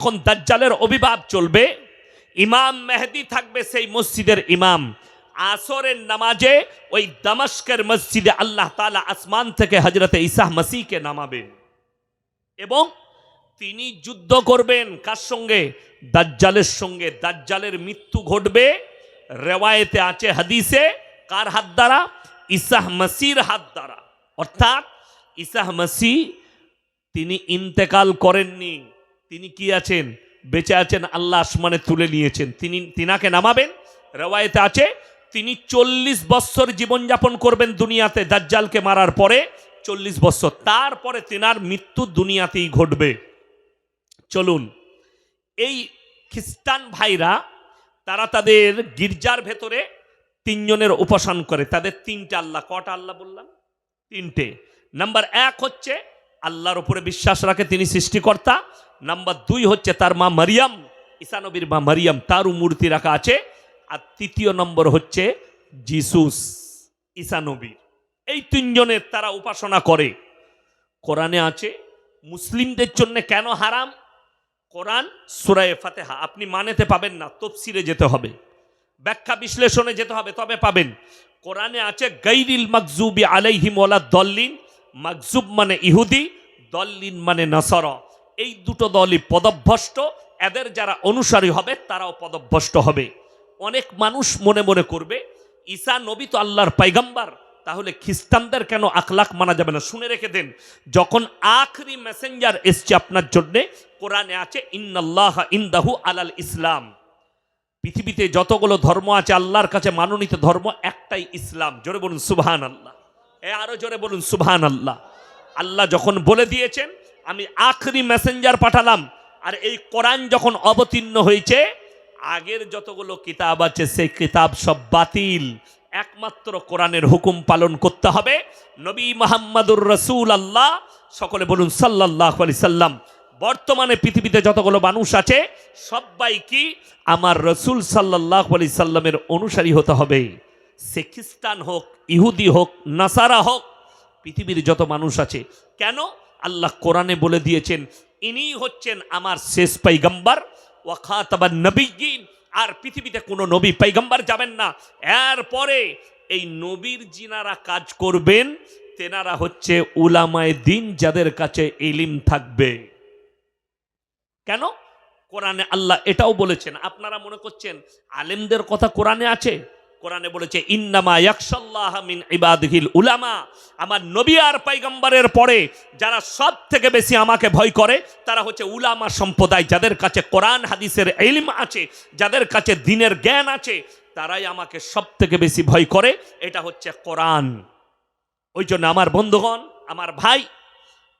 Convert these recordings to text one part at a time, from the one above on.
যখন দাজ্জালের অভিভাব চলবে, ইমাম মেহেদি থাকবে সেই মসজিদের ইমাম। আসরের নামাজে ওই দামাস্কের মসজিদে আল্লাহ তালা আসমান থেকে হজরতে ইসাহ মাসিকে নামাবেন এবং তিনি যুদ্ধ করবেন কার সঙ্গে? দাজ্জালের সঙ্গে। দাজ্জালের মৃত্যু ঘটবে, রেওয়ায়েতে আছে হাদিসে, কার হাত দ্বারা? ইসাহ মাসির হাত দ্বারা। অর্থাৎ ইসাহ মাসি তিনি ইন্তেকাল করেননি। তিনি কি আছেন? বেঁচে আছেন আল্লাহ আসমানে তুলে নিয়েছেন। তিনি, তিনাকে নামাবেন, রেওয়ায়েতে আছে। তিনি চল্লিশ বৎসর জীবনযাপন করবেন দুনিয়াতে দাজ্জালকে মারার পরে, চল্লিশ বৎসর। তারপরে তিনার মৃত্যু দুনিয়াতেই ঘটবে। চলুন, এই খ্রিস্টান ভাইরা, তারা তাদের গির্জার ভেতরে তিনজনের উপাসন করে। তাদের তিনটে আল্লাহ। কটা আল্লাহ বললাম? তিনটে। নাম্বার এক হচ্ছে আল্লাহর উপরে বিশ্বাস রাখে তিনি সৃষ্টিকর্তা। নাম্বার দুই হচ্ছে তার মা মারিয়াম ঈসানবীর মা মারিয়াম, তারও মূর্তি রাখা আছে। আর তৃতীয় নম্বর হচ্ছে জিসুস ঈসানবীর এই তিনজনের তারা উপাসনা করে। কোরআনে আছে, মুসলিমদের জন্য কেন হারাম? কোরআন সুরায়ে ফাতেহা, আপনি মানেতে পাবেন না তফসিরে যেতে হবে। ব্যাখ্যা বিশ্লেষণে যেতে হবে, তবে পাবেন। কোরআনে আছে গৈরিল মকজুবি আলাইহিম ওয়ালা দল্লিন মকজুব মানে ইহুদি, দল্লিন মানে নাসর। এই দুটো দলই পদভ্রষ্ট। এদের যারা অনুসারী হবে, তারাও পদভ্রষ্ট হবে। অনেক মানুষ মনে মনে করবে, ঈসা নবী তো আল্লাহর পাইগাম্বার, তাহলে খ্রিস্টানদের কেন আখলাখ মানা যাবে না? শুনে রেখে দেন, যখন আখরি মেসেঞ্জার এসছে আপনার জন্যে, কোরআনে আছে, ইন্নাল্লাহ ইন্দাহু আলাল ইসলাম। পৃথিবীতে যতগুলো ধর্ম আছে, আল্লাহর কাছে মানোনীত ধর্ম একটাই ইসলাম। জোরে বলুন সুবহান আল্লাহ এ আরও জোরে বলুন সুবহান আল্লাহ আল্লাহ যখন বলে দিয়েছেন, আমি আখরি মেসেঞ্জার পাঠালাম, আর এই কোরআন যখন অবতীর্ণ হয়েছে, আগের যতগুলো কিতাব আছে, সেই কিতাব সব বাতিল। একমাত্র কোরআনের হুকুম পালন করতে হবে। নবী মোহাম্মদুর রসুল আল্লাহ সকলে বলুন সাল্লাহ আলি সাল্লাম, বর্তমানে পৃথিবীতে যতগুলো মানুষ আছে সবাই কি আমার রসুল সাল্লাহ আলি সাল্লামের অনুসারী হতে হবে। সে খ্রিস্টান হোক, ইহুদি হোক, নাসারা হোক, পৃথিবীর যত মানুষ আছে। কেন? আল্লাহ কোরআনে বলে দিয়েছেন, ইনি হচ্ছেন আমার শেষ পাইগাম্বার ওয়াখাতাবার নবীন আর পৃথিবীতে কোনো নবী পাইগাম্বার যাবেন না। এরপরে এই নবীর জিনারা কাজ করবেন, তেনারা হচ্ছে উলামায়ে দিন যাদের কাছে ইলিম থাকবে। কেন? কোরআনে আল্লাহ এটাও বলেছেন, আপনারা মনে করছেন, আলেমদের কথা কোরআনে আছে? কোরআনে বলেছে, ইন্নামা ইয়াকশাল্লাহ মিন ইবাদিহিল উলামা। আমার নবী আর পাইগম্বরের পরে যারা সব থেকে বেশি আমাকে ভয় করে, তারা হচ্ছে উলামা সম্প্রদায় যাদের কাছে কোরআন, হাদিসের এলিম আছে, যাদের কাছে দিনের জ্ঞান আছে, তারাই আমাকে সব থেকে বেশি ভয় করে। এটা হচ্ছে কোরআন। ওই জন্য আমার বন্ধুগণ, আমার ভাই,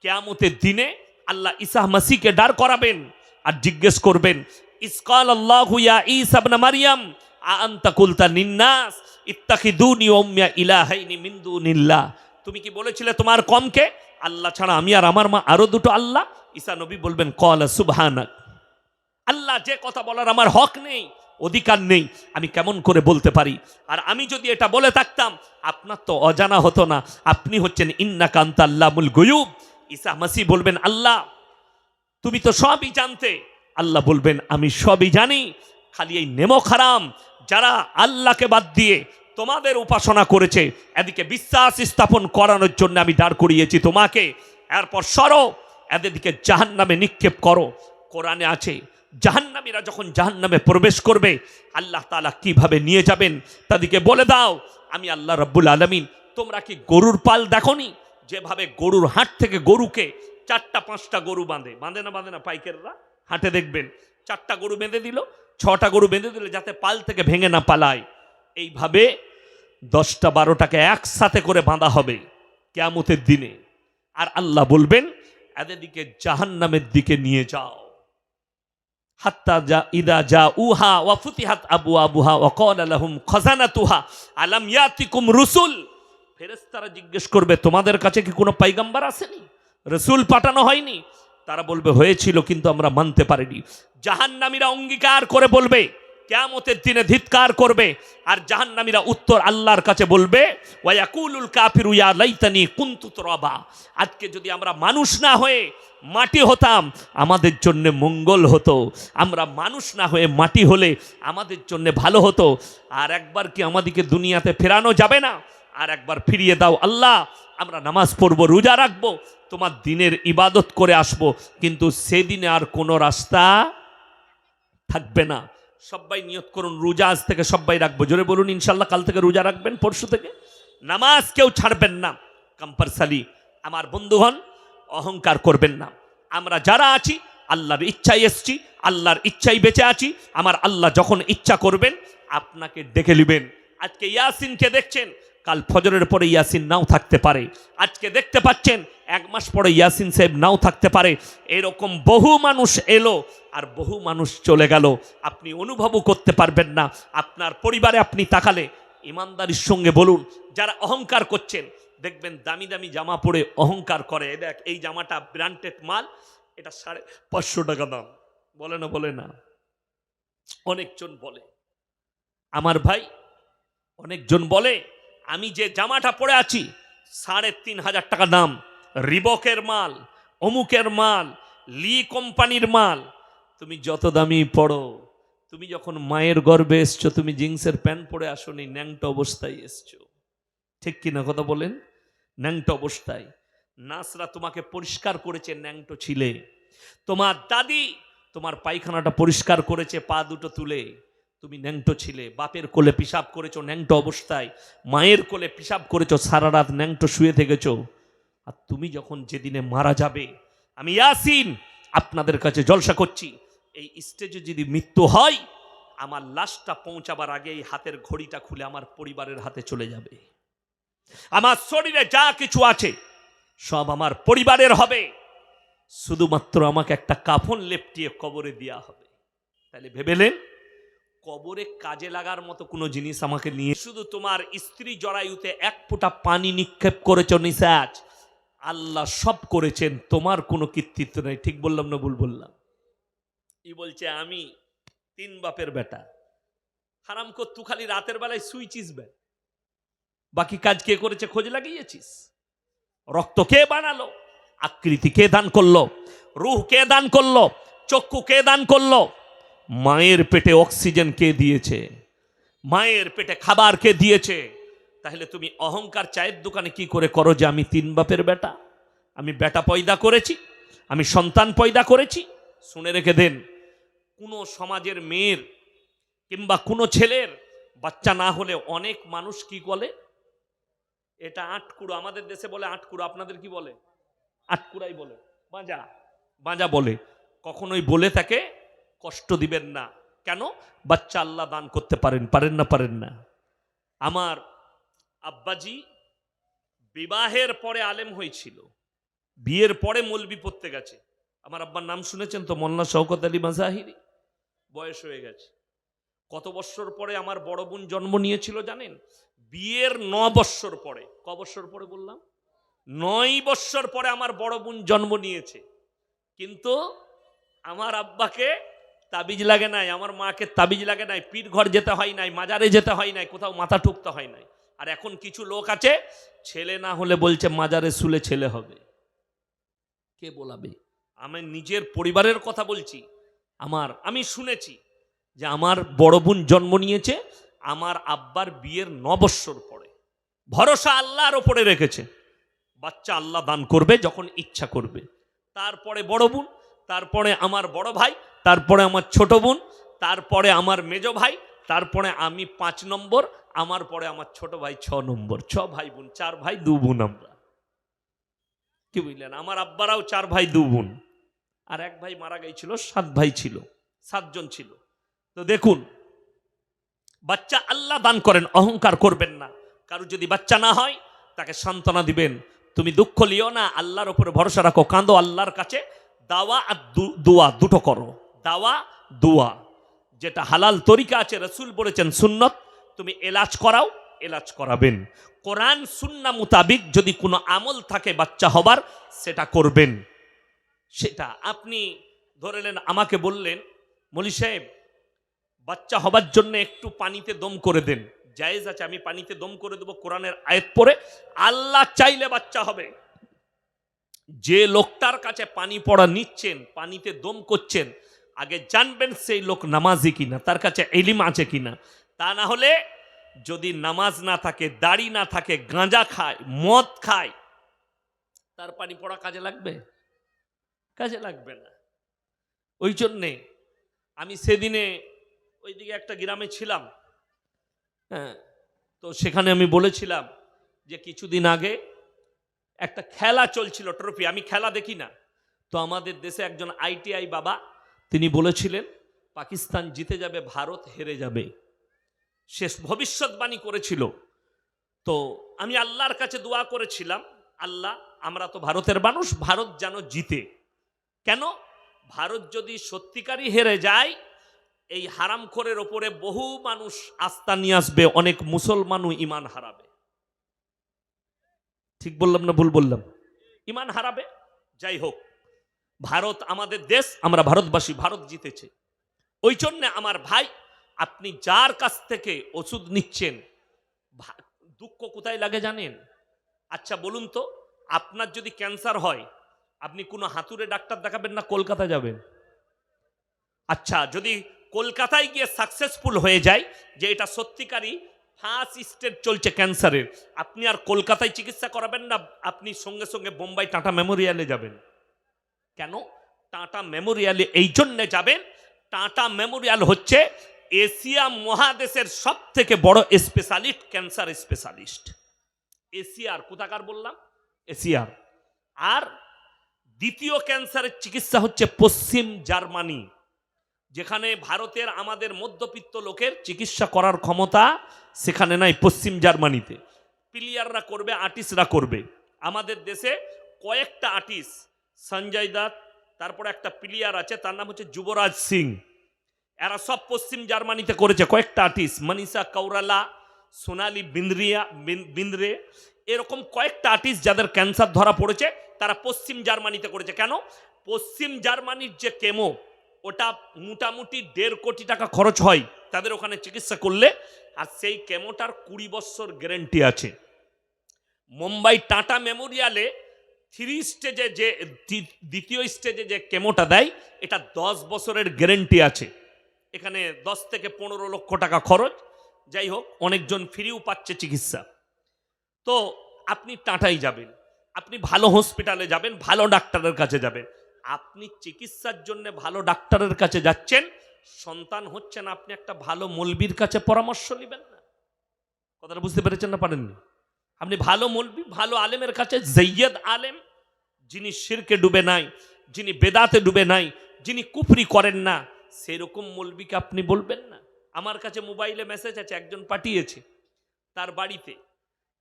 কেয়ামতের দিনে আল্লাহ ইসাহ মাসিকে ডার করাবেন আর জিজ্ঞেস করবেন, ইসকাল আল্লাহ ইয়া ইসাবনা মারিয়াম তুমি কি বলেছিলে তোমার কমকে? আল্লাহ ছাড়া আমি আর আমার মা আরও দুটো আল্লাহ? ঈসা নবী বলবেন কল সুবহানাক। আল্লাহ যে কথা বলার আমার হক নেই, অধিকার নেই, আমি কেমন করে বলতে পারি? আর আমি যদি এটা বলে থাকতাম, আপনার তো অজানা হতো না। আপনি হচ্ছেন ইন্না কান্তা আল্লামুল গয়ুব। ঈসা মাসি বলবেন, আল্লাহ, তুমি তো সবই জানতে। আল্লাহ বলবেন, আমি সবই জানি। খালি এই নেমো খারাম যারা আল্লাহকে বাদ দিয়ে তোমাদের উপাসনা করেছে, এদিকে বিশ্বাস স্থাপন করানোর জন্য আমি দাঁড় করিয়েছি তোমাকে। এরপর সরো এদেরকে জাহান নামে নিক্ষেপ করো। কোরআনে আছে, জাহান্নামীরা যখন জাহান্নামে প্রবেশ করবে, আল্লাহ তালা কীভাবে নিয়ে যাবেন তাদেরকে বলে দাও, আমি আল্লাহ রব্বুল আলমিন, তোমরা কি গরুর পাল দেখনি? যেভাবে গরুর হাট থেকে গরুকে চারটা পাঁচটা গরু বাঁধে। বাঁধে না বাঁধে না, পাইকাররা হাটে দেখবেন। চারটা গরু বেঁধে দিল ছটা গরু বেঁধে দিলে যাতে পাল থেকে ভেঙে না পালায়। এইভাবে দশটা বারোটাকে একসাথে করে বাঁধা হবে কেয়ামতের দিনে। আর আল্লাহ বলবেন, এদেরকে জাহান্নামের দিকে নিয়ে যাও। যা আবু আবুহা আলাম ইয়াতিকুম রুসুল? ফেরেশতারা জিজ্ঞেস করবে, তোমাদের কাছে কি কোনো পাইগাম্বার আসেনি? রসুল পাঠানো হয়নি? তারা বলবে, হয়েছিল কিন্তু আমরা মানতে পারিনি। জাহান্নামীরা অঙ্গীকার করে বলবে, কেয়ামতের দিনে ধিৎকার করবে। আর জাহান্নামীরা উত্তর আল্লাহর কাছে বলবে ওয়াকুলুল কাফিরু লাইতানি কুনতু তুরাবা। আজকে যদি আমরা মানুষ না হয়ে মাটি হতাম, আমাদের জন্য মঙ্গল হতো। আমরা মানুষ না হয়ে মাটি হলে আমাদের জন্য ভালো হতো। আর একবার কি আমাদেরকে দুনিয়াতে ফেরানো যাবে না? আর একবার ফিরিয়ে দাও আল্লাহ। আমরা নামাজ পড়ব, রোজা রাখব, তোমার দিনের ইবাদত করে আসব, কিন্তু সেদিনে আর কোনো রাস্তা থাকবে না। সবাই নিয়ত করুন, রোজা আজ থেকে সবাই রাখব। জোরে বলুন, ইনশাল্লাহ কাল থেকে রোজা রাখবেন, পরশু থেকে? নামাজ কেউ ছাড়বেন না কম্পালসারি আমার বন্ধুগণ, অহংকার করবেন না। আমরা যারা আছি, আল্লাহর ইচ্ছায় এসছি, আল্লাহর ইচ্ছাই বেঁচে আছি, আমার আল্লাহ যখন ইচ্ছা করবেন, আপনাকে ডেকে নেবেন। আজকে ইয়াসিনকে দেখছেন কাল ফজরের পরে ইয়াসিন নাও থাকতে পারে। আজকে দেখতে পাচ্ছেন, এক মাস পরে ইয়াসিন সাহেব নাও থাকতে পারে। এরকম বহু মানুষ এলো আর বহু মানুষ চলে গেল। আপনি অনুভবও করতে পারবেন না। আপনার পরিবারে আপনি তাকালে ইমানদারির সঙ্গে বলুন, যারা অহংকার করছেন, দেখবেন দামি দামি জামা পরে অহংকার করে। দেখ, এই জামাটা ব্র্যান্ডেড মাল, এটা সাড়ে পাঁচশো টাকা দাম। বলে না বলে না। অনেকজন বলে। আমার ভাই অনেকজন বলে আমি যে জামাটা পরে আছি, সাড়ে তিন হাজার টাকা দাম। রিবকের মাল, অমুকের মাল, লি কোম্পানির মাল। তুমি যত দামি পড়ো, তুমি যখন মায়ের গর্ভে এসছো, তুমি জিন্সের প্যান্ট পরে আসোনি, ন্যাংটা অবস্থায় এসছো। ঠিক কিনা কথা বলেন? ন্যাংটো অবস্থায়। নাসরা তোমাকে পরিষ্কার করেছে, ন্যাংটো ছিলে। তোমার দাদি তোমার পায়খানাটা পরিষ্কার করেছে, পা দুটো তুলে। তুমি ন্যাংটো ছিলে, বাপের কোলে পিসাব করেছ, ন্যাংটো অবস্থায়, মায়ের কোলে পিসাব করেছ, সারা রাত ন্যাংটো শুয়ে থেকেছো। আর তুমি যখন যেদিনে মারা যাবে, আমি ইয়াসিন আপনাদের কাছে জলসা করছি, এই স্টেজে যদি মৃত্যু হয়, আমার লাশটা পৌঁছাবার আগে এই হাতের ঘড়িটা খুলে আমার পরিবারের হাতে চলে যাবে। আমার শরীরে যা কিছু আছে, সব আমার পরিবারের হবে। শুধুমাত্র আমাকে একটা কাফন লেপটিয়ে কবরে দেওয়া হবে। তাহলে ভেবেলেন কবরে কাজে লাগার মতো কোনো জিনিস আমাকে নিয়ে শুধু তোমার স্ত্রী জরায়ুতে এক ফোঁটা পানি নিক্ষেপ করেছ নিসাজ। আল্লাহ সব করেছেন, তোমার কোনো কৃতিত্ব নেই। ঠিক বললাম না ভুল বললাম? ই বলছে, আমি তিন বাপের বেটা। হারাম কর তু খালি রাতের বেলায় সুইচিস বে। বাকি কাজ কে করেছে খোঁজ লাগিয়েছিস? রক্ত কে বানালো? আকৃতি কে দান করল? রুহ কে দান করল? চক্ষু কে দান করল? মায়ের পেটে অক্সিজেন কে দিয়েছে? মায়ের পেটে খাবার কে দিয়েছে? তাহলে তুমি অহংকার চায়ের দোকানে কি করে করো যে আমি তিন বাপের বেটা? আমি বেটা পয়দা করেছি, আমি সন্তান পয়দা করেছি। শুনে রেখে দেন, কোনো সমাজের মেয়ের কিংবা কোনো ছেলের বাচ্চা না হলে অনেক মানুষ কি বলে? এটা আটকুড়ো, আমাদের দেশে বলে আটকুড়ো, আপনাদের কি বলে? আটকুড়াই বলে, বাঁজা বাঁজা বলে। কখনোই বলে তাকে কষ্ট দিবেন না। কেন? বাচ্চা আল্লাহ দান করতে পারেন পারেন না পারেন না। আমার আব্বাজি বিবাহের পরে আলেম হয়েছিল। বিয়ের পরে মলবি পড়তে গেছে। আমার আব্বার নাম শুনেছেন তো? মোল্লা শওকত আলী মাজাহিরি। বয়স হয়ে গেছে। কত বৎসর পরে আমার বড় বোন জন্ম নিয়েছিল জানেন? বিয়ের ন বৎসর পরে। ক বৎসর পরে বললাম? নয় বৎসর পরে আমার বড় বোন জন্ম নিয়েছে। কিন্তু আমার আব্বাকে তাবিজ লাগে নাই, আমার মাকে তাবিজ লাগে নাই পীর ঘর যেতে হয় নাই, মাজারে যেতে হয় নাই, কোথাও মাথা ঠুকতে হয় নাই। আর এখন কিছু লোক আছে, ছেলে না হলে বলছে মাজারে শুলে ছেলে হবে। কে বলাবে? আমি নিজের পরিবারের কথা বলছি। আমার, আমি শুনেছি যে আমার বড় বোন জন্ম নিয়েছে, আমার আব্বার বিয়ের নবৎসর পরে। ভরসা আল্লাহর ওপরে রেখেছে। বাচ্চা আল্লাহ দান করবে যখন ইচ্ছা করবে। তারপরে বড় বোন তারপরে আমার বড় ভাই, তারপরে আমার ছোট বোন, তারপরে আমার মেজ ভাই, তারপরে আমি পাঁচ নম্বর, আমার পরে আমার ছোট ভাই ছ নম্বর। ছ ভাই বোন, চার ভাই দু বোন আমরা। কি বুঝলেন? আমার আব্বারাও চার ভাই দু বোন। আর এক ভাই মারা গেছিল, সাত ভাই ছিল, সাতজন ছিল। তো দেখুন, বাচ্চা আল্লাহ দান করেন, অহংকার করবেন না। কারও যদি বাচ্চা না হয়, তাকে সান্ত্বনা দিবেন। তুমি দুঃখ লিও না, আল্লাহর ওপরে ভরসা রাখো, কাঁদো আল্লাহর কাছে। দাওয়া আর দোয়া, দুটো করো। দাওয়া, দোয়া। যেটা হালাল তরিকা আছে, রসুল বলেছেন সুন্নত, তুমি এলাজ করাও, এলাজ করাবেন। কোরআন, সুন্না মোতাবিক যদি কোনো আমল থাকে বাচ্চা হবার, সেটা করবেন। সেটা আপনি ধরে নেন আমাকে বললেন, মলি সাহেব, বাচ্চা হবার জন্য একটু পানিতে দম করে দেন। জায়েজ আছে, আমি পানিতে দম করে দেবো কোরআনের আয়াত পরে আল্লাহ চাইলে বাচ্চা হবে। যে লোকটার কাছে পানি পড়া নিচ্ছেন, পানিতে দম করছেন, আগে জানবেন সেই লোক নামাজি কিনা, তার কাছে এলিম আছে কিনা। তা না হলে যদি নামাজ না থাকে, দাড়ি না থাকে, গাঁজা খায়, মদ খায়, তার পানি পড়া কাজে লাগবে? কাজে লাগবে না। ওই জন্যে আমি সেদিনে ওইদিকে একটা গ্রামে ছিলাম হ্যাঁ তো সেখানে আমি বলেছিলাম যে কিছুদিন আগে একটা খেলা চলছিল, ট্রফি, আমি খেলা দেখি না। তো আমাদের দেশে একজন আইটিআই বাবা, তিনি বলেছিলেন, পাকিস্তান জিতে যাবে, ভারত হেরে যাবে। শেষ ভবিষ্যৎবাণী করেছিল। তো আমি আল্লাহর কাছে দোয়া করেছিলাম, আল্লাহ, আমরা তো ভারতের মানুষ, ভারত যেন জিতে। কেন? ভারত যদি সত্যিকারই হেরে যায়, এই হারামখোরের ওপরে বহু মানুষ আস্থা নিয়ে আসবে, অনেক মুসলমানও ইমান হারাবে। ঠিক বললাম না ভুল বললাম? ইমান হারাবে? যাই হোক, ভারত আমাদের দেশ, আমরা ভারতবাসী, ভারত জিতেছে। ওই জন্যে আমার ভাই, আপনি যার কাছ থেকে ওষুধ নিচ্ছেন দুঃখ কোথায় লাগে জানেন? আচ্ছা বলুন তো, আপনার যদি ক্যান্সার হয়, আপনি কোনো হাতুরে ডাক্তার দেখাবেন না কলকাতা যাবেন? আচ্ছা যদি কলকাতায় গিয়ে সাকসেসফুল হয়ে যায়, যে এটা সত্যিকারই ফার্স্ট স্টেজ চলছে ক্যান্সারের। আপনি আর কলকাতায় চিকিৎসা করাবেন না, আপনি সঙ্গে সঙ্গে বোম্বাই টাটা মেমোরিয়ালে যাবেন। কেন? টাটা মেমোরিয়ালে এই জন্যে যাবেন, টাটা মেমোরিয়াল হচ্ছে এশিয়া মহাদেশের সব থেকে বড় স্পেশালিস্ট ক্যান্সার স্পেশালিস্ট এশিয়ার, কোথাকার বললাম? এশিয়ার। আর দ্বিতীয় ক্যান্সারের চিকিৎসা হচ্ছে পশ্চিম জার্মানি। যেখানে ভারতের আমাদের মধ্যবিত্ত লোকের চিকিৎসা করার ক্ষমতা সেখানে নাই, পশ্চিম জার্মানিতে। প্লেয়াররা করবে, আর্টিস্টরা করবে। আমাদের দেশে কয়েকটা আর্টিস্ট, সঞ্জয় দত্ত, তারপরে একটা প্লেয়ার আছে, তার নাম হচ্ছে যুবরাজ সিং। এরা সব পশ্চিম জার্মানিতে করেছে, কয়েকটা আর্টিস্ট, মনীষা কৌরালা সোনালি বিন্দ্রিয়া বিন্দ্রে। এরকম কয়েকটা আর্টিস্ট যাদের ক্যান্সার ধরা পড়েছে, তারা পশ্চিম জার্মানিতে করেছে। কেন? পশ্চিম জার্মানির যে কেমো ওটা মোটামুটি দেড় কোটি টাকা খরচ হয় তাদের ওখানে চিকিৎসা করলে, আর সেই কেমোটার কুড়ি বছর গ্যারেন্টি আছে। মুম্বাই টাটা মেমোরিয়ালে থ্রি স্টেজে যে দ্বি- দ্বিতীয় স্টেজে যে কেমোটা দেয়, এটা দশ বছরের গ্যারেন্টি আছে। এখানে দশ থেকে পনেরো লক্ষ টাকা খরচ। যাই হোক, অনেকজন ফ্রিও পাচ্ছে চিকিৎসা। তো আপনি টাটাই যাবেন। আপনি ভালো হসপিটালে যাবেন, ভালো ডাক্তারের কাছে যাবেন। আপনি চিকিৎসার জন্য ভালো ডাক্তারের কাছে যাচ্ছেন, সন্তান হচ্ছেন, আপনি একটা ভালো মলবির কাছে পরামর্শ নেবেন না। কথাটা বুঝতে পেরেছেন না পারেননি? আপনি ভালো মলবি, ভালো আলেমের কাছে জৈয়দ আলেম, যিনি শিরকে ডুবে নাই, যিনি বেদাতে ডুবে নাই, যিনি কুফরি করেন না, সেরকম মলবিকে আপনি বলবেন না। আমার কাছে মোবাইলে মেসেজ আছে, একজন পাঠিয়েছে, তার বাড়িতে।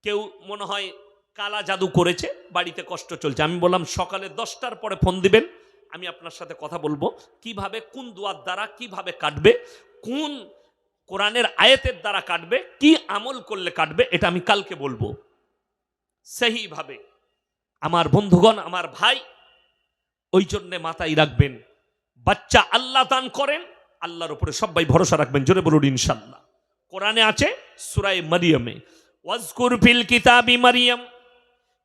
কেউ মনে হয় কালা জাদু করেছে, বাড়িতে কষ্ট চলছে। আমি বললাম, সকালে দশটার পরে ফোন দিবেন, আমি আপনার সাথে কথা বলব। কীভাবে, কোন দুয়ার দ্বারা কীভাবে কাটবে, কোন কোরআনের আয়াতের দ্বারা কাটবে, কি আমল করলে কাটবে, এটা আমি কালকে বলব। সেইভাবে আমার বন্ধুগণ, আমার ভাই, ওই জন্যে মাথায় রাখবেন, বাচ্চা আল্লাহ দান করেন, আল্লাহর উপরে সবাই ভরসা রাখবেন, জোরে বলুন ইনশাল্লাহ কোরআনে আছে সুরাই মারিয়ামে, ওয়াজকুর ফিল কিতাবি মারিয়াম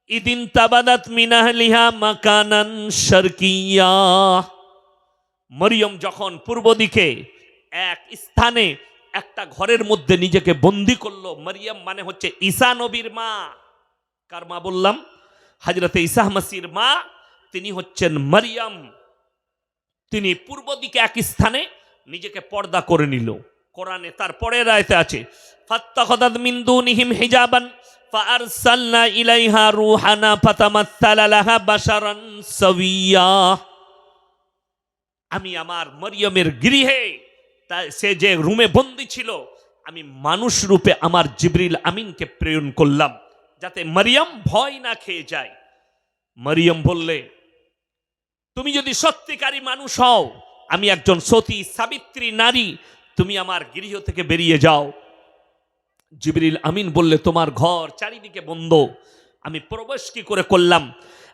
ইদিন তাবাদাত মিনাহলিহা মাকানান শারকিয়া। মরিয়ম যখন পূর্ব দিকে এক স্থানে একটা ঘরের মধ্যে নিজেকে বন্দি করল, মরিয়ম মানে হচ্ছে ঈসা নবীর মা। কার মা বললাম? হাজরতে ইসাহ মাসির মা, তিনি হচ্ছেন মরিয়ম। তিনি পূর্ব দিকে এক স্থানে নিজেকে পর্দা করে নিল। কোরআনে তার পরের আয়তে আছে ফাত্তা ফাত্তাখাদাত মিন দুনিহিম হিজাবান ফাআরসালনা ইলাইহা রূহানা ফাতামাত্তালা লাহা বাশারান সাবিয়া আমি আমার মরিয়মের গৃহে সে যে রুমে বন্দি ছিল, আমি মানুষ রূপে আমার জিবরিল আমিনকে প্রেরণ করলাম, যাতে মরিয়ম ভয় না খেয়ে যায়। মরিয়ম বললে, তুমি যদি সত্যিকারী মানুষ হও, আমি একজন সতী সাবিত্রী নারী, তুমি আমার গৃহ থেকে বেরিয়ে যাও। জিবরিল আমিন বললে, তোমার ঘর চারিদিকে বন্ধ। আমি প্রবেশ কি করে করলাম?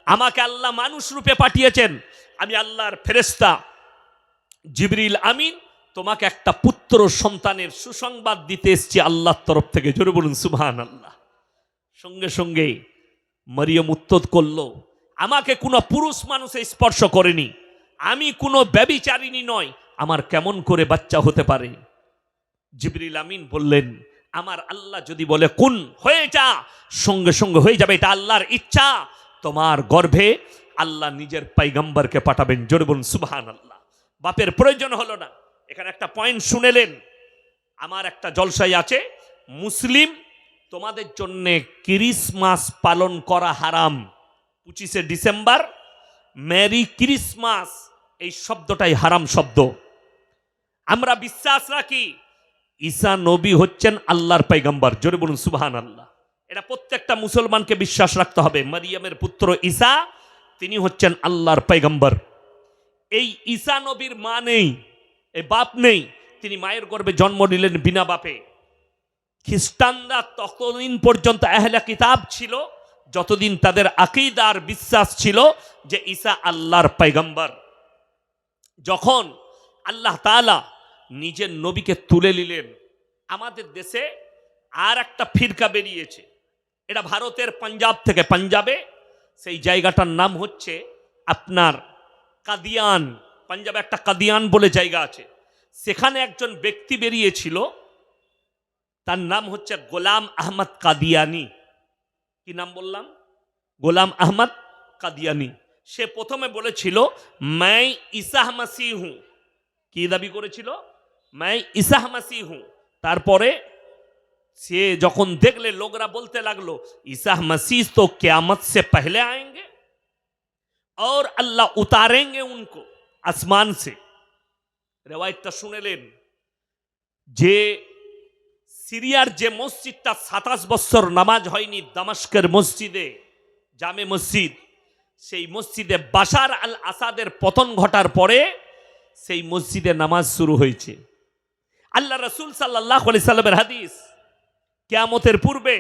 আমাকে আল্লাহ মানুষ রূপে পাঠিয়েছেন। আমি আল্লাহর ফেরেস্তা জিবরিল আমিন, তোমাকে একটা পুত্র সন্তানের সুসংবাদ দিতে এসছি আল্লাহর তরফ থেকে। জোরে বলুন সুবহান আল্লাহ সঙ্গে সঙ্গে মরিয়ম উত্তর করল, আমাকে কোনো পুরুষ মানুষে স্পর্শ করেনি। আমি কোনো ব্যবিচারিণী নয়। আমার কেমন করে বাচ্চা হতে পারে? জিবরিল আমিন বললেন আমার আল্লাহ যদি বলে, কোন, হয়ে যা। সঙ্গে সঙ্গে হয়ে যাবে, এটা আল্লাহর ইচ্ছা। তোমার গর্ভে আল্লাহ নিজের পাইগাম্বারকে পাঠাবেন, জোরে সুবহান আল্লাহ বাপের প্রয়োজন হলো না। এখানে একটা পয়েন্ট শুনেলেন। আমার একটা জলসাই আছে, মুসলিম, তোমাদের জন্য ক্রিসমাস পালন করা হারাম। পঁচিশে ডিসেম্বর, মেরি ক্রিসমাস এই শব্দটাই হারাম শব্দ। আমরা বিশ্বাস রাখি ঈসা নবী হচ্ছেন আল্লাহর পাইগাম্বার জোরে বলুন সুবহান আল্লাহ এটা প্রত্যেকটা মুসলমানকে বিশ্বাস রাখতে হবে। মারিয়ামের পুত্র ঈসা, তিনি হচ্ছেন আল্লাহর পাইগাম্বার এই ঈসা নবীর মা নেই, এই বাপ নেই, তিনি মায়ের গর্ভে জন্ম নিলেন বিনা বাপে। খ্রিস্টানরা ততদিন পর্যন্ত আহলে কিতাব ছিল, যতদিন তাদের আকিদার বিশ্বাস ছিল যে ঈসা আল্লাহর পাইগাম্বার যখন আল্লাহ তাআলা নিজের নবীকে তুলে নিলেন। আমাদের দেশে আর একটা ফিরকা বেরিয়েছে। এটা ভারতের পাঞ্জাব থেকে পাঞ্জাবে। সেই জায়গাটার নাম হচ্ছে আপনার কাদিয়ান। পাঞ্জাবে একটা কাদিয়ান বলে জায়গা আছে। সেখানে একজন ব্যক্তি বেরিয়েছিল। তার নাম হচ্ছে গোলাম আহমদ কাদিয়ানি। কি নাম বললাম? গোলাম আহমদ কাদিয়ানি। সে প্রথমে বলেছিল, মাই ইসাহ মাসি হুঁ কি দাবি করেছিল? मैं ইসাহ মাসি হুঁ তারপরে সে যখন দেখলে লোকরা বলতে লাগলো ইসাহ मसीह तो क्यामत से पहले आएंगे और अल्लाह उतारेंगे उनको आसमान से রেওয়ায়তটা শুনেলেন যে সিরিয়ার যে মসজিদটা সাতাশ বছর নামাজ হয়নি দামাস্কের মসজিদে জামে মসজিদ সেই মসজিদে বাশার আল আসাদের পতন ঘটার পরে সেই মসজিদে নামাজ শুরু হয়েছে আল্লাহ রসুল সাল্লাহ আলি সাল্লামের হাদিস কেয়ামতের পূর্বে